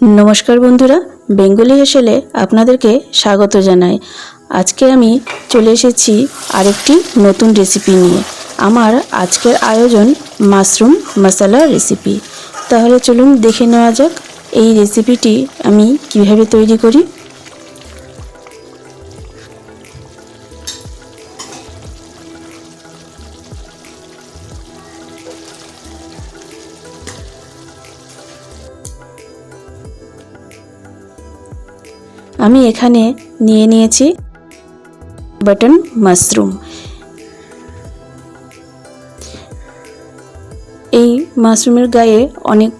নমস্কার বন্ধুরা, বেঙ্গলি হেসেলে আপনাদেরকে স্বাগত জানাই। আজকে আমি চলে এসেছি আরেকটি নতুন রেসিপি নিয়ে। আমার আজকের আয়োজন মাশরুম মশলা রেসিপি তাহলে চলুন দেখে নেওয়া যাক, এই রেসিপিটি আমি কীভাবে তৈরি করি। আমি এখানে নিয়ে নিয়েছি বাটন মাশরুম। এই মাশরুমের গায়ে অনেক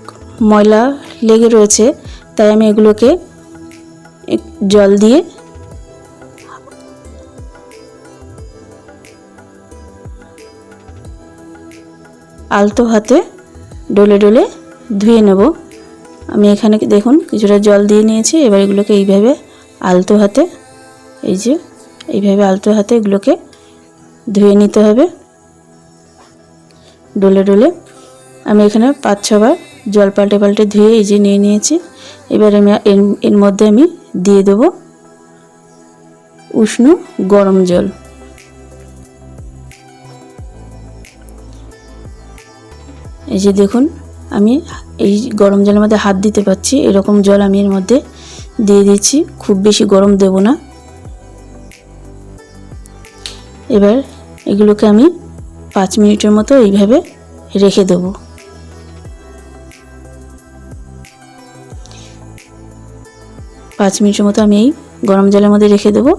ময়লা লেগে রয়েছে, তাই আমি এগুলোকে জল দিয়ে আলতো হাতে ডলে ডলে ধুয়ে নেব। আমি এখানে দেখুন, কিছুটা জল দিয়ে নিয়েছি, এবার এগুলোকে এইভাবে আলতো হাতে, এই যে, এইভাবে আলতো হাতে এগুলোকে ধুয়ে নিতে হবে। ডলে ডলে আমি এখানে পাঁচ ছবার জল পাল্টে পাল্টে ধুয়ে এই যে নিয়ে নিয়েছি। এবার আমি এর মধ্যে আমি দিয়ে দেব উষ্ণ গরম জল। এই যে দেখুন, আমি এই গরম জলের মধ্যে হাত দিতে পারছি, এরকম জল আমি এর মধ্যে দিয়ে দিচ্ছি। খুব বেশি গরম দেব না। এবার এগুলোকে আমি পাঁচ মিনিটের মতো এইভাবে রেখে দেব। পাঁচ মিনিটের মতো আমি এই গরম জলের মধ্যে রেখে দেবো।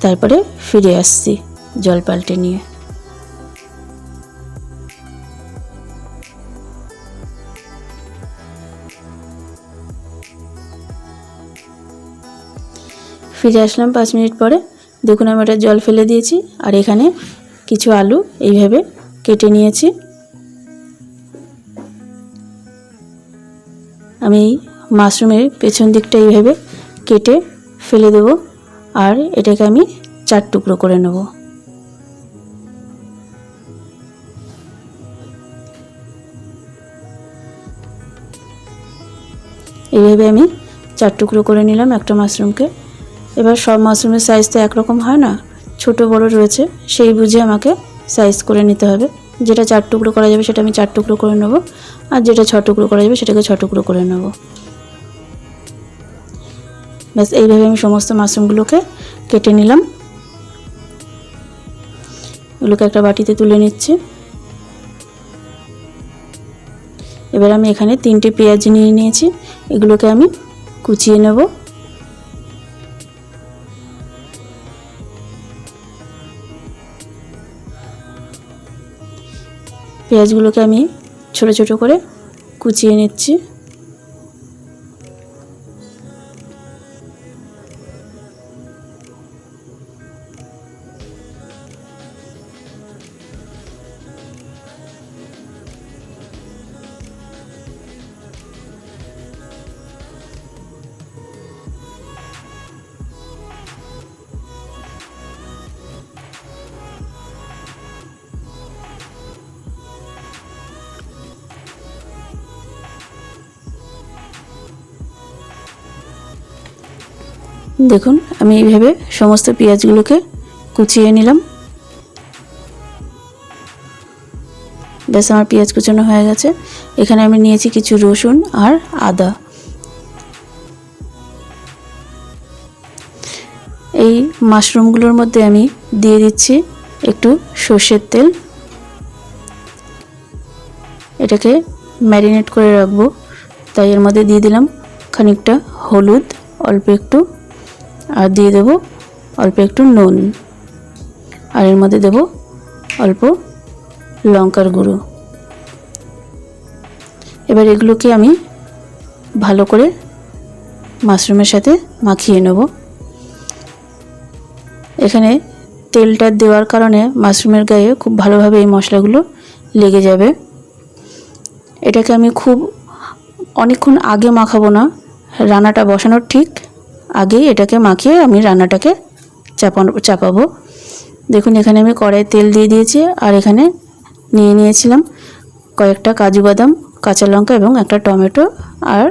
তারপরে ফিরে আসছি জল পাল্টে নিয়ে। ফিরে আসলাম পাঁচ মিনিট পরে। দেখুন, আমি ওটা জল ফেলে দিয়েছি আর এখানে কিছু আলু এইভাবে কেটে নিয়েছি। আমি মাশরুমের পেছন দিকটা এইভাবে কেটে ফেলে দেব আর এটাকে আমি চার টুকরো করে নেব। এইভাবে আমি চার টুকরো করে নিলাম একটা মাশরুমকে। এবার সব মাশরুমের সাইজ তো একরকম হয় না, ছোট বড় রয়েছে, সেই বুঝে আমাকে সাইজ করে নিতে হবে। যেটা চার টুকরো করা যাবে সেটা আমি চার টুকরো করে নেব, আর যেটা ছ টুকরো করা যাবে সেটাকে ছ টুকরো করে নেব। ব্যাস, এইভাবে আমি সমস্ত মাশরুমগুলোকে কেটে নিলাম। এগুলোকে একটা বাটিতে তুলে নিচ্ছি। এবার আমি এখানে তিনটে পেঁয়াজ নিয়ে নিয়েছি, এগুলোকে আমি কুচিয়ে নেব। পেঁয়াজগুলোকে আমি ছোট ছোট করে কুচিয়ে নিচ্ছি। দেখুন, আমি এইভাবে সমস্ত পেঁয়াজগুলোকে কুচিয়ে নিলাম। ব্যাস, আমার পেঁয়াজ কুচানো হয়ে গেছে। এখানে আমি নিয়েছি কিছু রসুন আর আদা। এই মাশরুমগুলোর মধ্যে আমি দিয়ে দিচ্ছি একটু সর্ষের তেল। এটাকে ম্যারিনেট করে রাখব। তাই এর মধ্যে দিয়ে দিলাম খানিকটা হলুদ, অল্প একটু আর দিয়ে দেব অল্প একটু নুন। আর এর মধ্যে দেব অল্প লঙ্কার গুঁড়ো। এবার এগুলোকে আমি ভালো করে মাশরুমের সাথে মাখিয়ে নেব। এখানে তেলটা দেওয়ার কারণে মাশরুমের গায়ে খুব ভালোভাবে এই মশলাগুলো লেগে যাবে। এটাকে আমি খুব অনেকক্ষণ আগে মাখাবো না, রান্নাটা বসানোর ঠিক আগেই এটাকে মাখিয়ে আমি রান্নাটাকে চাপানো, চাপাবো। দেখুন, এখানে আমি কড়াইয়ে তেল দিয়ে দিয়েছি আর এখানে নিয়ে নিয়েছিলাম কয়েকটা কাজু বাদাম, কাঁচা লঙ্কা এবং একটা টমেটো আর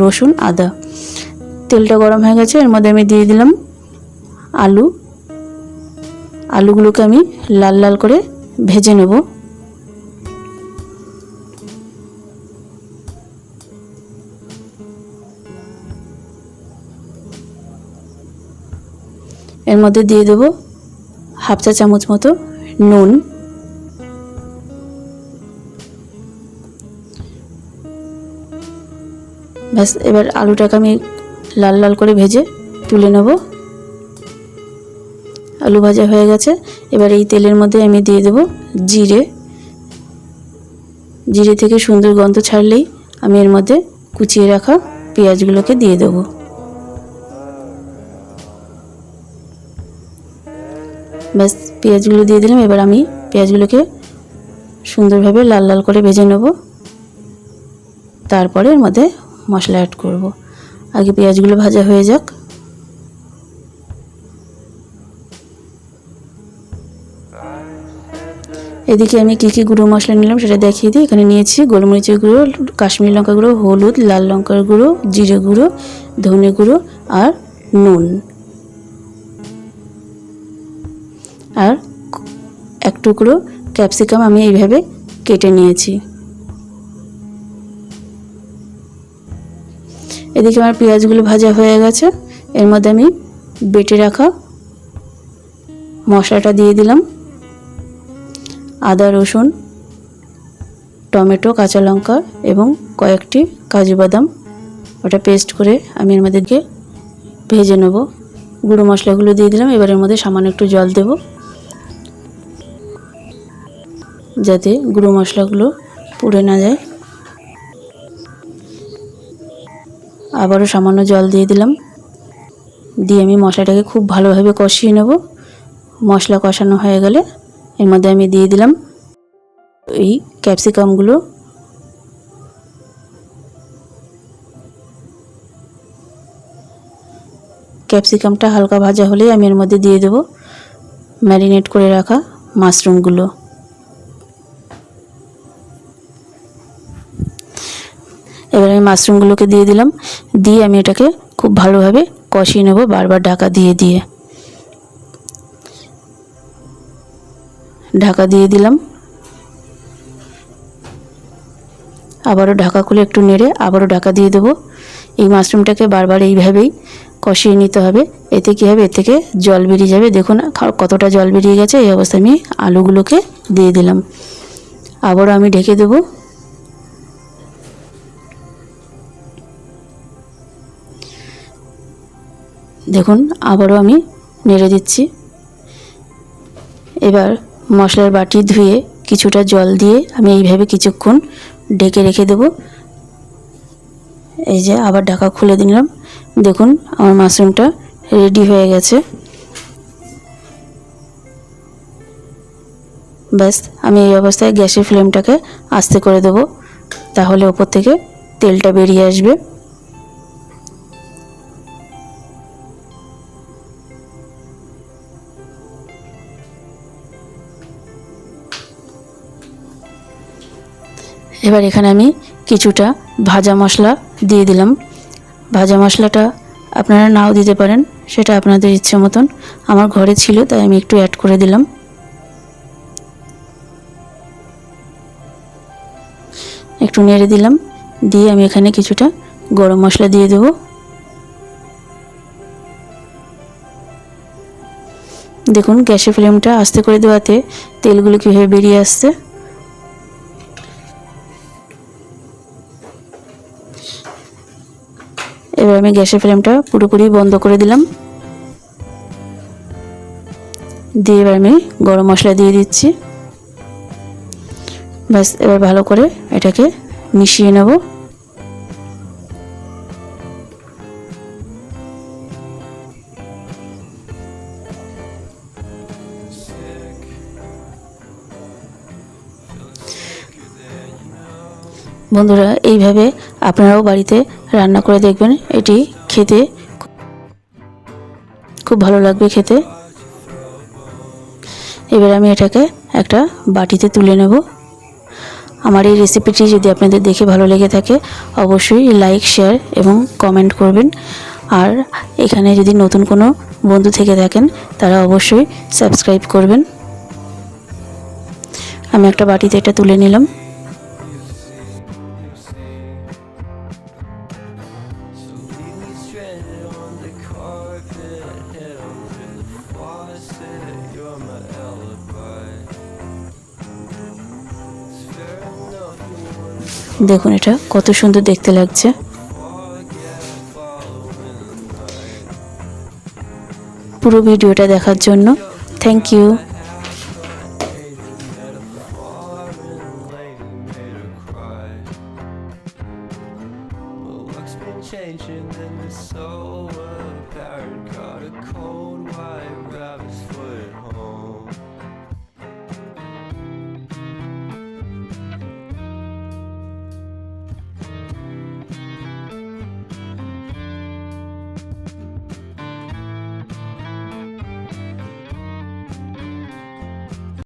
রসুন আদা। তেলটা গরম হয়ে গেছে, এর মধ্যে আমি দিয়ে দিলাম আলু। আলুগুলোকে আমি লাল লাল করে ভেজে নেব। এর মধ্যে দিয়ে দেব হাফ চা চামচ মতো নুন। ব্যাস, এবার আলুটাকে আমি লাল লাল করে ভেজে তুলে নেব। আলু ভাজা হয়ে গেছে। এবার এই তেলের মধ্যে আমি দিয়ে দেব জিরে। জিরে থেকে সুন্দর গন্ধ ছাড়লেই আমি এর মধ্যে কুচিয়ে রাখা পেঁয়াজগুলোকে দিয়ে দেব। ব্যাস, পেঁয়াজগুলো দিয়ে দিলাম। এবার আমি পেঁয়াজগুলোকে সুন্দরভাবে লাল লাল করে ভেজে নেব। তারপরে এর মধ্যে মশলা অ্যাড করব। আগে পেঁয়াজগুলো ভাজা হয়ে যাক। এদিকে আমি কী কী গুঁড়ো মশলা নিলাম সেটা দেখিয়ে দিই। এখানে নিয়েছি গোলমরিচের গুঁড়ো, কাশ্মীরি লঙ্কা গুঁড়ো, হলুদ, লাল লঙ্কার গুঁড়ো, জিরে গুঁড়ো, ধনে গুঁড়ো আর নুন। আর এক টুকরো ক্যাপসিকাম আমি এইভাবে কেটে নিয়েছি। এদিকে আমার পেঁয়াজগুলো ভাজা হয়ে গেছে। এর মধ্যে আমি বেটে রাখা মশলাটা দিয়ে দিলাম। আদা, রসুন, টমেটো, কাঁচা লঙ্কা এবং কয়েকটি কাজু বাদাম। ওটা পেস্ট করে আমি এর মধ্যে ভেজে নেব। গুঁড়ো মশলাগুলো দিয়ে দিলাম। এবার এর মধ্যে সামান্য একটু জল দেব। যাতে গুঁড়ো মশলাগুলো পুড়ে না যায়। আবারও সামান্য জল দিয়ে দিলাম। দিয়ে আমি মশলাটাকে খুব ভালোভাবে কষিয়ে নেব। মশলা কষানো হয়ে গেলে এর মধ্যে আমি দিয়ে দিলাম এই ক্যাপসিকামগুলো। ক্যাপসিকামটা হালকা ভাজা হলেই আমি এর মধ্যে দিয়ে দেব ম্যারিনেট করে রাখা মাশরুমগুলো। আমি মাশরুমগুলোকে দিয়ে দিলাম। দিয়ে আমি এটাকে খুব ভালোভাবে কষিয়ে নেব, বারবার ঢাকা দিয়ে দিয়ে। ঢাকা দিয়ে দিলাম। আবারও ঢাকা খুলে একটু নেড়ে আবারও ঢাকা দিয়ে দেবো। এই মাশরুমটাকে বারবার এইভাবেই কষিয়ে নিতে হবে। এতে কী হবে? এর থেকে জল বেরিয়ে যাবে। দেখুন কতটা জল বেরিয়ে গেছে। এই অবস্থায় আমি আলুগুলোকে দিয়ে দিলাম। আবারও আমি ঢেকে দেবো। দেখুন, আবারও আমি নেড়ে দিচ্ছি। এবার মশলার বাটি ধুয়ে কিছুটা জল দিয়ে আমি এইভাবে কিছুক্ষণ ডেকে রেখে দেব। এই যে আবার ঢাকা খুলে দিলাম। দেখুন, আমার মাশরুমটা রেডি হয়ে গেছে। ব্যাস, আমি এই অবস্থায় গ্যাসের ফ্লেমটাকে আস্তে করে দেব, তাহলে ওপর থেকে তেলটা বেরিয়ে আসবে। এবার এখানে আমি কিছুটা ভাজা মশলা দিয়ে দিলাম। ভাজা মশলাটা আপনারা নাও দিতে পারেন, সেটা আপনাদের ইচ্ছে মতন। আমার ঘরে ছিল, তাই আমি একটু অ্যাড করে দিলাম। একটু নেড়ে দিলাম, দিয়ে আমি এখানে কিছুটা গরম মশলা দিয়ে দেবো। দেখুন, গ্যাসের ফ্লেমটা আস্তে করে দেওয়াতে তেলগুলো কীভাবে বেরিয়ে আসছে। আমি গ্যাসের ফ্লেমটা পুরোপুরি বন্ধ করে দিলাম। দিয়ে এবার আমি গরম মশলা দিয়ে দিচ্ছি। ব্যাস, এবার ভালো করে এটাকে মিশিয়ে নেব। বন্ধুরা, এইভাবে আপনারাও বাড়িতে রান্না করে দেখবেন, এটি খেতে খুব ভালো লাগবে খেতে। এবার আমি এটাকে একটা বাটিতে তুলে নেব। আমার এই রেসিপিটি যদি আপনাদের দেখে ভালো লেগে থাকে, অবশ্যই লাইক শেয়ার এবং কমেন্ট করবেন। আর এখানে যদি নতুন কোনো বন্ধু থেকে থাকেন, তারা অবশ্যই সাবস্ক্রাইব করবেন। আমি একটা বাটিতে এটা তুলে নিলাম। দেখুন এটা কত সুন্দর দেখতে লাগছে। পুরো ভিডিওটা দেখার জন্য থ্যাংক ইউ